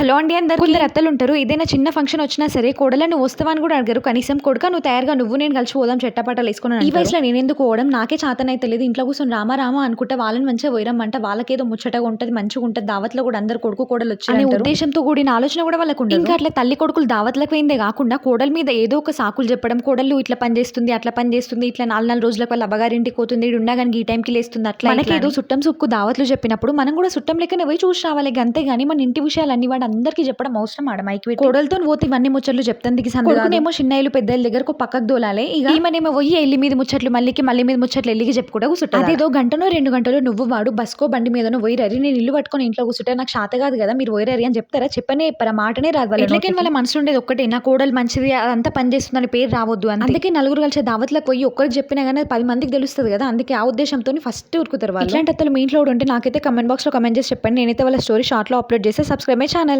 Hello అండి అందరు కొందరు అత్తలు ఉంటారు ఏదైనా చిన్న ఫంక్షన్ వచ్చినా సరే కోడల నువ్వు వస్తావని కూడా అడగరు. కనీసం కొడుక నువ్వు తయారుగా నువ్వు నేను కలిసి పోదాం చెట్టపాటలు వేసుకుని ఈ వయసులో నేను ఎందుకు పోవడం? నాకే చాతనైతే తెలియదు ఇంట్లో కూర్చొని రామా రామా అనుకుంటే వాళ్ళని మంచిగా పోయిరమ్మంట. వాళ్ళకేదో ముచ్చటగా ఉంటుంది మంచిగా ఉంటుంది. దావత్లో కూడా అందరు కొడుకు కోడలు వచ్చి అనే ఉద్దేశంతో కూడిన ఆలోచన కూడా వాళ్ళకు ఇంకా అట్లా తల్లి కొడుకులు దావత్లకు పోయిందే కాకుండా కోడల మీద ఏదో ఒక సాకులు చెప్పడం కోడలు ఇట్లా పని చేస్తుంది అట్లా పని చేస్తుంది ఇట్లా నాలుగు నాలుగు రోజులకు వాళ్ళ అబ్బగారింటికి పోతుంది ఈడు ఉండగానికి ఈ టైంకి లేస్తుంది? అట్లా మనకి ఏదో చుట్టం సుక్కు దావత్లు చెప్పినప్పుడు మనం కూడా చుట్టం లెక్కనే పోయి చూసి రావాలి. అంతే గానీ మన ఇంటి విషయాలు అన్ని వాడు అందరికీ చెప్పడం అవసరం ఆడ మైక్ కోడలతో పోతే ఇవన్నీ ముచ్చట్లు చెప్తాను దిగి సందుకునేమో చిన్నయ్యలు పెద్దల దగ్గరకు పక్కకు దోలాలి. ఇక ఈమెనేమో పోయి ఎల్లి మీద ముచ్చట్లు మళ్ళీకి మళ్ళీ మీద ముచ్చట్లు ఎల్లికి చెప్పుకుంటా కూర్చుంటా అదేదో గంటనో రెండు గంటలు నువ్వు వాడు బస్కో బండి మీదనో పోయి రరి నేను ఇల్లు పట్టుకొని ఇంట్లో కూర్చుంటే నాకు శాత కాదు కదా మీరు పోయిరరి అని చెప్తారా? చెప్పనే చెప్పారా మాటనే రాదు వాళ్ళ ఎట్లకైనా వాళ్ళ మనసు ఉండేది ఒక్కటే నా కోడలు మంచిది అదంతా పని చేస్తుందని పేరు రావద్దు అని అందుకే నలుగురు కలిసి దావత్లకు పోయి ఒక్కరికి చెప్పినా కానీ పది మందికి తెలుస్తుంది కదా అందుకే ఆ ఉద్దేశంతో ఫస్ట్ ఉరుకుతారు వాళ్ళు. ఇట్లాంటి అత్తలు మీ ఇంట్లో ఉంటే నాకైతే కమెంట్ బాక్స్లో కమెంట్ చేసి చెప్పండి. నేనైతే వాళ్ళ స్టోరీ షార్ట్లో అప్లోడ్ చేస్తే సబ్స్క్రైబ్ మై ఛానల్